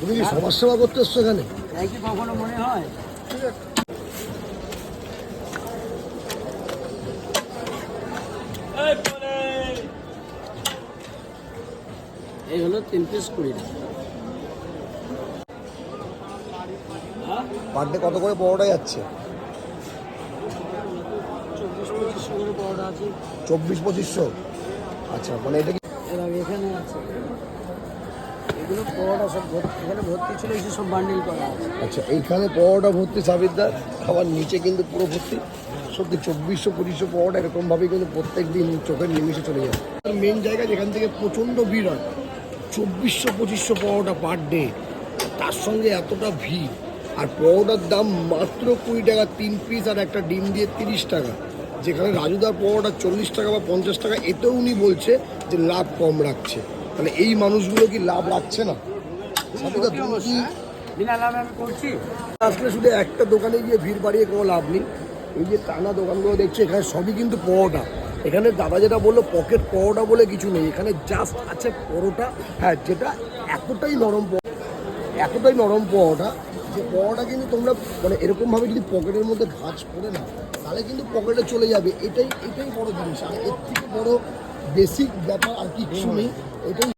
তুমি কি সমাজ সেবা করতে এসছো এখানে? কখনো মনে হয়? এই হলো তিন পিস কুড়ি পার ডে কত করে পরোটা যাচ্ছে? চব্বিশ পঁচিশশো? আচ্ছা মানে এটা কি এর আগে এখানে আছে। এগুলো পরোটা সব এখানে ভর্তি ছিল এই সব বান্ডিল করা আচ্ছা এইখানে পরোটা ভর্তি সাবিরদার আবার নিচে কিন্তু পুরো ভর্তি। সত্যি চব্বিশশো, পঁচিশশো পরোটা এরকমভাবেই কিন্তু প্রত্যেক দিন চোখের নিমিশে চলে যায়। মেন জায়গা যেখান থেকে প্রচণ্ড ভিড় হয়, চব্বিশশো, পঁচিশশো পরোটা পার ডে তার সঙ্গে এতটা ভিড়। আর পরোটার দাম মাত্র কুড়ি টাকা, তিন পিস আর একটা ডিম দিয়ে তিরিশ টাকা। যেখানে রাজুদার পরোটা চল্লিশ টাকা বা পঞ্চাশ টাকা, এতেও উনি বলছে যে লাভ কম রাখছে। তাহলে এই মানুষগুলো কি লাভ রাখছে না? তুমি কি আসলে শুধু একটা দোকানে গিয়ে ভিড় বাড়িয়ে কোনো লাভ নেই। এই যে টানা দোকানগুলো দেখছে এখানে সবই কিন্তু পরোটা। এখানে দাদা যেটা বলল পকেট পরোটা বলে কিছু নেই। এখানে জাস্ট আছে পরোটা। হ্যাঁ যেটা এতটাই নরম এতটাই নরম পরোটা যে পরোটা কিন্তু তোমরা মানে এরকমভাবে যদি পকেটের মধ্যে ভাঁজ করে না তাহলে কিন্তু পকেটে চলে যাবে। এটাই এটাই বড় জিনিস। আর এর থেকে বড় বেসিক ব্যাপার আর কিচ্ছু নেই। এটাই